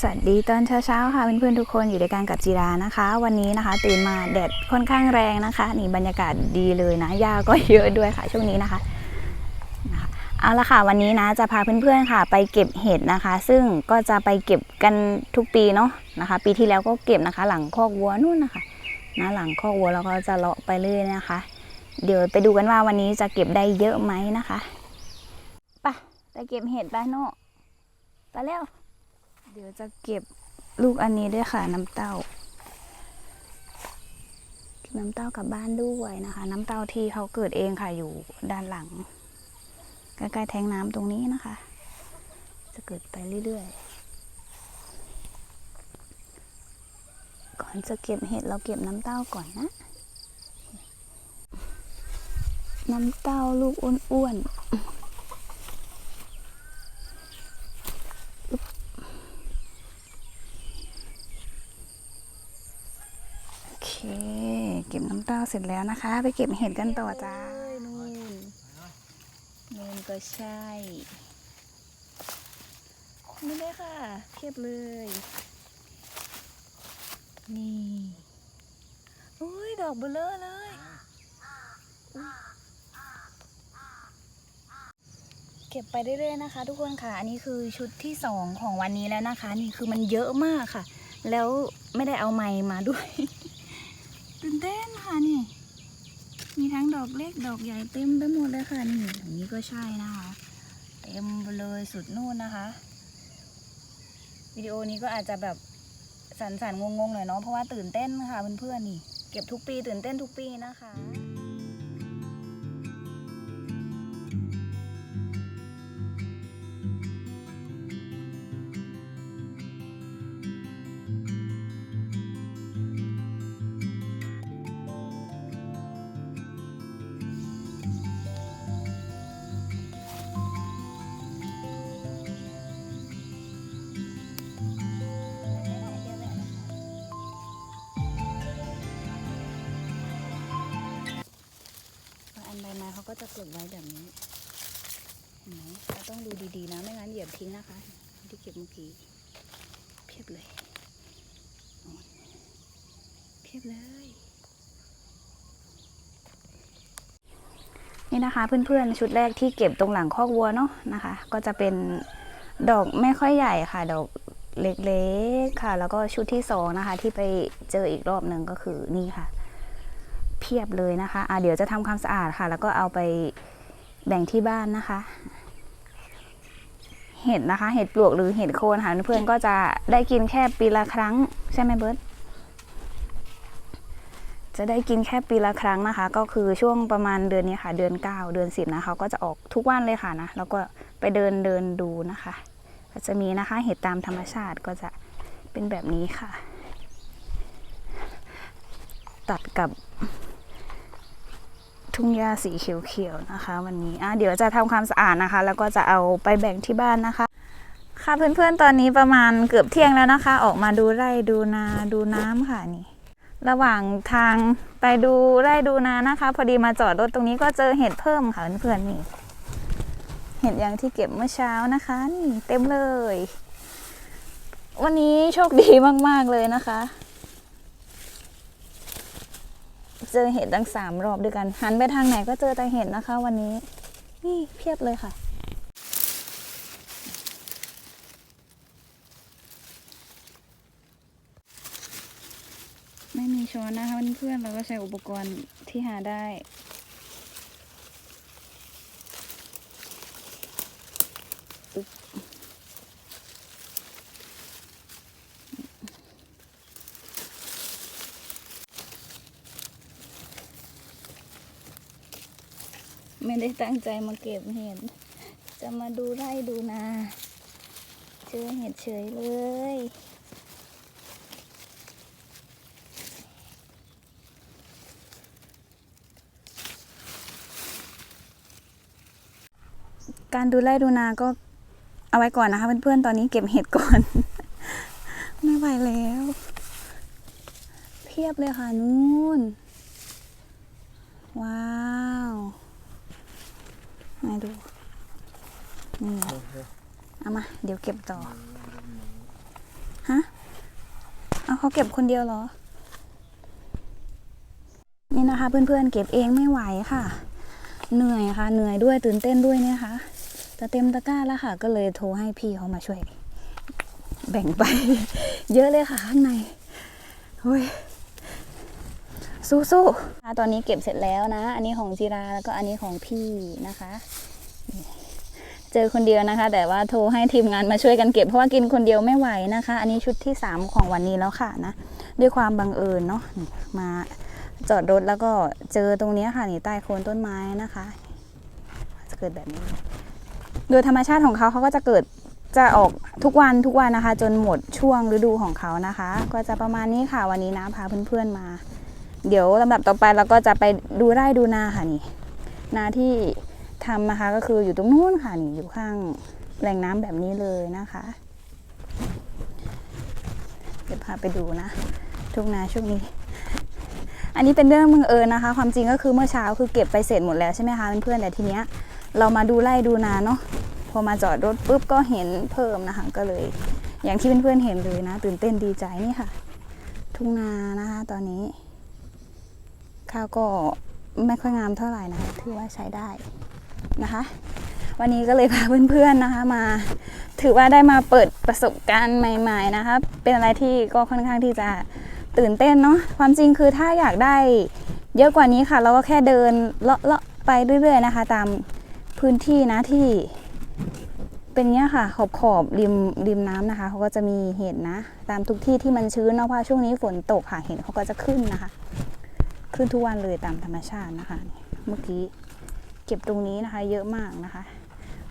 สวัสดีตอนเช้าๆค่ะเพื่อนๆทุกคนอยู่ด้วยกันกับจีรานะคะ วันนี้นะคะ ตื่นมาแดดค่อนข้างแรงนะคะ นี่บรรยากาศดีเลยนะหญ้าก็เยอะด้วยค่ะ ช่วงนี้นะคะเอาละค่ะวันนี้นะจะพาเพื่อนๆค่ะ ไปเก็บเห็ดนะคะ ซึ่งก็จะไปเก็บกันทุกปีเนาะนะคะ ปีที่แล้วก็เก็บนะคะ หลังคอกวัวนู่นนะคะนะหลังคอกวัวเราก็จะเลาะไปเรื่อยนะคะ เดี๋ยวไปดูกันว่าวันนี้จะเก็บได้เยอะไหมนะคะไปไปเก็บเห็ดไปโน่ ไปแล้ว เดี๋ยวจะเก็บลูกอันนี้ด้วยค่ะ น้ำเต้า น้ำเต้ากลับบ้านด้วยนะคะ น้ำเต้าที่เขาเกิดเองค่ะอยู่ด้านหลังใกล้ๆแทงน้ำตรงนี้นะคะ จะเกิดไปเรื่อยๆ ก่อนจะเก็บเห็ดเราเก็บน้ำเต้าก่อนนะ น้ำเต้าลูกอ้วนๆ เคเก็บน้ำเต้าเสร็จแล้วนะคะ ไปเก็บเห็ดกันต่อจ้านู่นนู่นก็ใช่นี่เลยค่ะเพียบเลย นี่อุ้ยดอกเบลเลอร์เลยเก็บไปเรื่อยๆนะคะ ทุกคนค่ะ อันนี้คือชุดที่สองของวันนี้แล้วนะคะ นี่คือมันเยอะมากค่ะ แล้วไม่ได้เอาไม้มาด้วย ตื่นเต้นค่ะนี่ มีทั้งดอกเล็กดอกใหญ่เต็มไปหมดเลยค่ะนี่อย่างนี้ก็ใช่นะคะ เต็มเลยสุดนู่นนะคะวิดีโอนี้ก็อาจจะแบบสันๆงงๆหน่อยเนาะเพราะว่าตื่นเต้นค่ะเพื่อนๆนี่ เก็บทุกปีตื่นเต้นทุกปีนะคะ ก็จะปลูกไว้แบบนี้เราต้องดูดีๆนะ ไม่งั้นเหยียบทิ้งนะคะ ที่เก็บเมื่อกี้เพียบเลยโอ้ยเพียบเลย นี่นะคะเพื่อนๆชุดแรกที่เก็บตรงหลังคอกวัวเนาะนะคะ ก็จะเป็นดอกไม่ค่อยใหญ่ค่ะ ดอกเล็กๆค่ะ แล้วก็ชุดที่สองนะคะ ที่ไปเจออีกรอบหนึ่งก็คือนี่ค่ะ เพียบเลยนะคะะเดี๋ยวจะทำความสะอาดค่ะ แล้วก็เอาไปแบ่งที่บ้านนะคะ เห็ดนะคะ เห็ดปลวกหรือเห็ดโคนค่ะเพื่อนก็จะได้กินแค่ปีละครั้ง ใช่ไหมเบิร์ตจะได้กินแค่ปีละครั้งนะคะ ก็คือช่วงประมาณเดือนนี้ค่ะ เดือน 9 เดือน 10นะคะก็จะออกทุกวันเลยค่ะนะแล้วก็ไปเดินเดินดูนะคะ ก็จะมีนะคะเห็ดตามธรรมชาติก็จะเป็นแบบนี้ค่ะ ตัดกับ ทุ่งหญ้าสีเขียวๆนะคะ วันนี้อะเดี๋ยวจะทำความสะอาดนะคะ แล้วก็จะเอาไปแบ่งที่บ้านนะคะ ค่ะเพื่อนๆตอนนี้ประมาณเกือบเที่ยงแล้วนะคะ ออกมาดูไร่ดูนาดูน้ำค่ะนี่ ระหว่างทางไปดูไร่ดูนานะคะ พอดีมาจอดรถตรงนี้ก็เจอเห็ดเพิ่มค่ะเพื่อนๆนี่เห็ดอย่างที่เก็บเมื่อเช้านะคะนี่เต็มเลย วันนี้โชคดีมากๆเลยนะคะ เจอเห็ดตั้งสามรอบด้วยกัน หันไปทางไหนก็เจอแต่เห็ดนะคะ วันนี้ นี่เพียบเลยค่ะ ไม่มีช้อนนะคะเพื่อนๆเราก็ใช้อุปกรณ์ที่หาได้ ไม่ได้ตั้งใจมาเก็บเห็ด จะมาดูไร่ดูนาเจอเห็ดเฉยเลย การดูไร่ดูนาก็เอาไว้ก่อนนะคะเพื่อนๆ ตอนนี้เก็บเห็ดก่อน ไม่ไหวแล้ว เพียบเลยค่ะนู่น ว้าว มาดู นี่ เอามา เดี๋ยวเก็บต่อ ฮะ เอาเขาเก็บคนเดียวเหรอ นี่นะคะ เพื่อนๆ เก็บเองไม่ไหวค่ะ เหนื่อยค่ะ เหนื่อยด้วยตื่นเต้นด้วยเนี่ยค่ะจะเต็มตะกร้าแล้วค่ะ ก็เลยโทรให้พี่เขามาช่วย แบ่งไป เยอะเลยค่ะข้างในเฮ้ย สู้ๆอะตอนนี้เก็บเสร็จแล้วนะ อันนี้ของจิราแล้วก็อันนี้ของพี่นะคะ เจอคนเดียวนะคะ แต่ว่าโทรให้ทีมงานมาช่วยกันเก็บเพราะว่ากินคนเดียวไม่ไหวนะคะ อันนี้ชุดที่ 3 ของวันนี้แล้วค่ะนะ ด้วยความบังเอิญเนาะมาจอดรถแล้วก็เจอตรงนี้ค่ะนี่ใต้โคนต้นไม้นะคะ จะเกิดแบบนี้ โดยธรรมชาติของเขาเขาก็จะเกิดจะออกทุกวันทุกวันนะคะ จนหมดช่วงฤดูของเขานะคะ ก็จะประมาณนี้ค่ะวันนี้นะพาเพื่อนๆมา เดี๋ยวลำดับต่อไปเราก็จะไปดูไร่ดูนาค่ะนี่นาที่ทำนะคะก็คืออยู่ตรงนู้นค่ะนี่อยู่ข้างแหล่งน้ำแบบนี้เลยนะคะ เดี๋ยวพาไปดูนะทุ่งนาช่วงนี้ อันนี้เป็นเรื่องบังเอิญนะคะ ความจริงก็คือเมื่อเช้าคือเก็บไปเสร็จหมดแล้วใช่ไหมคะเพื่อนๆแต่ทีเนี้ยเรามาดูไร่ดูนาเนาะพอมาจอดรถปุ๊บก็เห็นเพิ่มนะคะก็เลย อย่างที่เพื่อนๆเห็นเลยนะ ตื่นเต้นดีใจนี่ค่ะ ทุ่งนานะคะ ตอนนี้ ข้าวก็ไม่ค่อยงามเท่าไหร่นะคะถือว่าใช้ได้นะคะ วันนี้ก็เลยพาเพื่อนๆนะคะมา ถือว่าได้มาเปิดประสบการณ์ใหม่ ๆนะคะ เป็นอะไรที่ก็ค่อนข้างที่จะตื่นเต้นเนาะความจริงคือถ้าอยากได้เยอะกว่านี้ค่ะ เราก็แค่เดินเลาะๆไปเรื่อย ๆนะคะ ตามพื้นที่นะที่เป็นเงี้ยค่ะ ขอบขอบริมริมน้ำนะคะเขาก็จะมีเห็ดนะ ตามทุกที่ที่มันชื้นเนาะเพราะช่วงนี้ฝนตกค่ะเห็ดเขาก็จะขึ้นนะคะ ขึ้นทุกวันเลยตามธรรมชาตินะคะ เมื่อกี้เก็บตรงนี้นะคะ เยอะมากนะคะ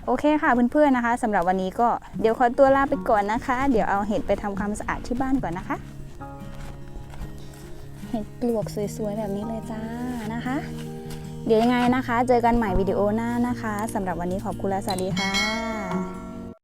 โอเคค่ะเพื่อนๆนะคะสำหรับวันนี้ก็เดี๋ยวขอตัวลาไปก่อนนะคะ เดี๋ยวเอาเห็ดไปทำความสะอาดที่บ้านก่อนนะคะ เห็ดปลวกสวยๆแบบนี้เลยจ้านะคะ เดี๋ยวยังไงนะคะ เจอกันใหม่วิดีโอหน้านะคะสำหรับวันนี้ขอบคุณและสวัสดีค่ะ